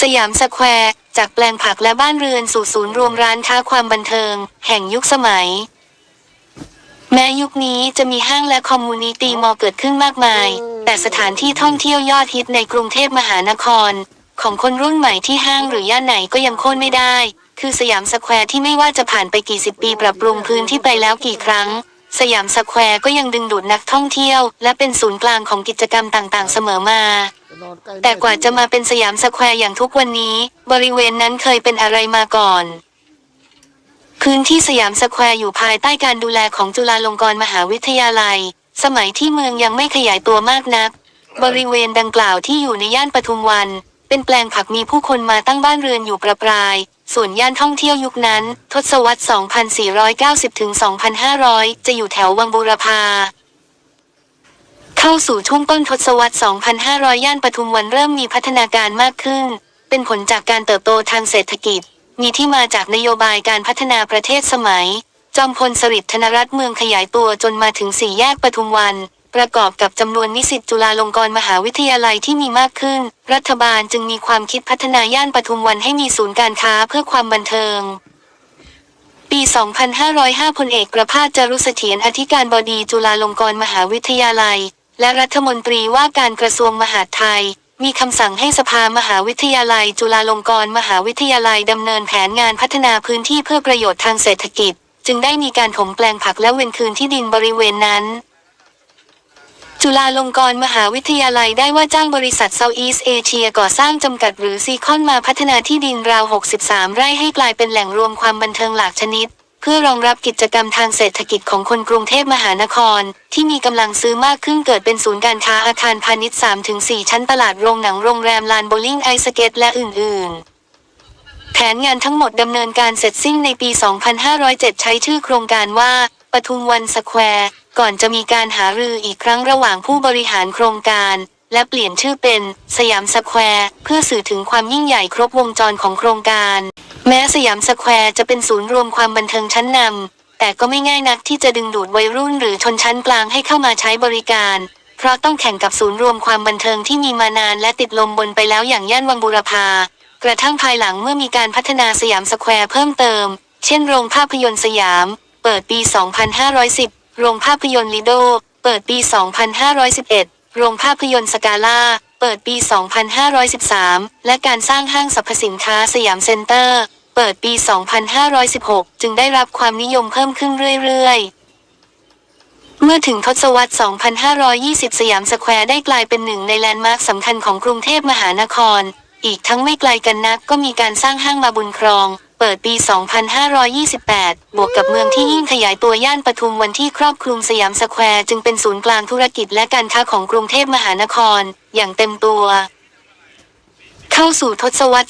สยามสแควร์ จากแปลงผักและบ้านเรือนสู่ศูนย์รวมร้านค้าความบันเทิง แห่งยุคสมัย แม้ยุคนี้จะมีห้างและคอมมูนิตี้มอลเกิดขึ้นมากมาย แต่สถานที่ท่องเที่ยวยอดฮิตในกรุงเทพมหานคร ของคนรุ่นใหม่ที่ห้างหรือย่านไหนก็ยังโค่นไม่ได้ คือสยามสแควร์ที่ไม่ว่าจะผ่านไปกี่สิบปีปรับปรุงพื้นที่ไปแล้วกี่ครั้ง สยามสแควร์ก็ยังดึงดูดนักท่องเที่ยว และเป็นศูนย์กลางของกิจกรรมต่างๆ เสมอมา แต่กว่าจะมาเป็นสยามสแควร์อย่างทุกวันนี้ บริเวณนั้นเคยเป็นอะไรมาก่อน พื้นที่สยามสแควร์อยู่ภายใต้การดูแลของจุฬาลงกรณ์มหาวิทยาลัย สมัยที่เมืองยังไม่ขยายตัวมากนัก บริเวณดังกล่าวที่อยู่ในย่านปทุมวัน เป็นแปลงผักมีผู้คนมาตั้งบ้านเรือนอยู่ประปราย ส่วนย่านท่องเที่ยวยุคนั้น ทศวรรษ 2490 ถึง 2500 จะอยู่แถววังบูรพา เข้าสู่ช่วงต้นทศวรรษ 2500 ย่านปทุมวันเริ่มมีพัฒนาการมากขึ้น เป็นผลจากการเติบโตทางเศรษฐกิจ มีที่มาจากนโยบายการพัฒนาประเทศสมัย จอมพลสฤษดิ์ธนรัตน์เมืองขยายตัวจนมาถึงสี่แยกปทุมวัน ประกอบกับจำนวนนิสิตจุฬาลงกรณ์มหาวิทยาลัยที่มีมากขึ้น รัฐบาลจึงมีความคิดพัฒนาย่านปทุมวันให้มีศูนย์การค้าเพื่อความบันเทิง ปี 2505 พลเอกประภาสจารุเสถียรอธิการบดีจุฬาลงกรณ์มหาวิทยาลัย และรัฐมนตรีว่าการกระทรวงมหาดไทย มีคำสั่งให้สภามหาวิทยาลัย จุฬาลงกรณ์มหาวิทยาลัยดำเนินแผนงานพัฒนาพื้นที่เพื่อประโยชน์ทางเศรษฐกิจ จึงได้มีการถมแปลงผักและเวนคืนที่ดินบริเวณนั้น จุฬาลงกรณ์มหาวิทยาลัยได้ว่าจ้างบริษัท Southeast Asia ก่อสร้างจำกัดหรือซีคอนมาพัฒนาที่ดินราว 63 ไร่ให้กลายเป็นแหล่งรวมความบันเทิงหลากชนิด เพื่อรองรับกิจกรรมทางเศรษฐกิจของคนกรุงเทพมหานคร ที่มีกำลังซื้อมากขึ้นเกิดเป็นศูนย์การค้าอาคารพาณิชย์ 3-4 ชั้นตลาดโรงหนังโรงแรมลานโบว์ลิ่งไอสเก็ตและอื่น ๆแผนงานทั้งหมดดำเนินการเสร็จสิ้นในปี 2507 ใช้ชื่อโครงการว่า ปทุมวันสแควร์ ก่อนจะมีการหารืออีกครั้งระหว่างผู้บริหารโครงการ และเปลี่ยนชื่อเป็นสยามสแควร์เพื่อสื่อถึงความยิ่งใหญ่ครบวงจรของโครงการ แม้สยามสแควร์จะเป็นศูนย์รวมความบันเทิงชั้นนำแต่ก็ไม่ง่ายนักที่จะดึงดูดวัยรุ่นหรือชนชั้นกลางให้เข้ามาใช้บริการ เพราะต้องแข่งกับศูนย์รวมความบันเทิงที่มีมานานและติดลมบนไปแล้วอย่างย่านวังบูรพากระทั่งภายหลังเมื่อมีการพัฒนาสยามสแควร์เพิ่มเติม เช่นโรงภาพยนตร์สยาม เปิดปี 2510 โรงภาพยนตร์ลิโด เปิดปี 2511 โรงภาพยนตร์สกาล่า เปิดปี 2513 และการสร้างห้างสรรพสินค้าสยามเซ็นเตอร์ เปิดปี 2516 จึงได้รับความนิยมเพิ่มขึ้นเรื่อยๆเมื่อถึงทศวรรษ 2520 สยามสแควร์ได้กลายเป็นหนึ่งในแลนด์มาร์คสำคัญของกรุงเทพมหานคร อีกทั้งไม่ไกลกันนักก็มีการสร้างห้างมาบุญครอง เปิดปี 2528 บวกกับเมืองที่ยิ่งขยายตัวย่านปทุมวันที่ครอบคลุมสยามสแควร์จึงเป็นศูนย์กลางธุรกิจและการค้าของกรุงเทพมหานคร อย่างเต็มตัว เข้าสู่ทศวรรษ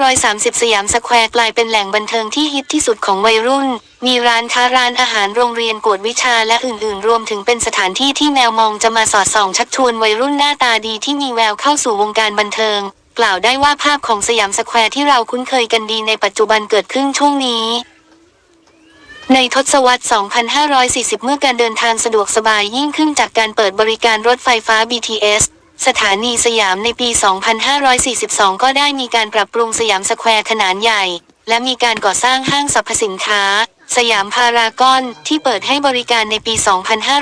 2530 สยามสแควร์กลายเป็นแหล่งบันเทิงที่ฮิตที่สุดของวัยรุ่น มีร้านค้าร้านอาหารโรงเรียนกวดวิชาและอื่นๆ รวมถึงเป็นสถานที่ที่แมวมองจะมาสอดส่องชักชวนวัยรุ่นหน้าตาดีที่มีแววเข้าสู่วงการบันเทิง กล่าวได้ว่าภาพของสยามสแควร์ที่เราคุ้นเคยกันดีในปัจจุบันเกิดขึ้นช่วงนี้ ในทศวรรษ 2540 เมื่อการเดินทางสะดวกสบายยิ่งขึ้นจากการเปิดบริการรถไฟฟ้า BTS สถานีสยามในปี 2542 ก็ได้มีการปรับปรุงสยามสแควร์ขนาดใหญ่ และมีการก่อสร้างห้างสรรพสินค้า สยามพารากอนที่เปิดให้บริการในปี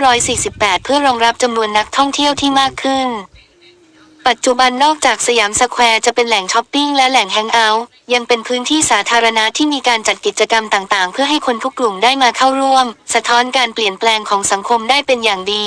2548 เพื่อรองรับจำนวนนักท่องเที่ยวที่มากขึ้น ปัจจุบันนอกจากสยามสแควร์จะเป็นแหล่งช้อปปิ้งและแหล่งแฮงเอาท์ยังเป็นพื้นที่สาธารณะที่มีการจัดกิจกรรมต่างๆ เพื่อให้คนทุกกลุ่มได้มาเข้าร่วม สะท้อนการเปลี่ยนแปลงของสังคมได้เป็นอย่างดี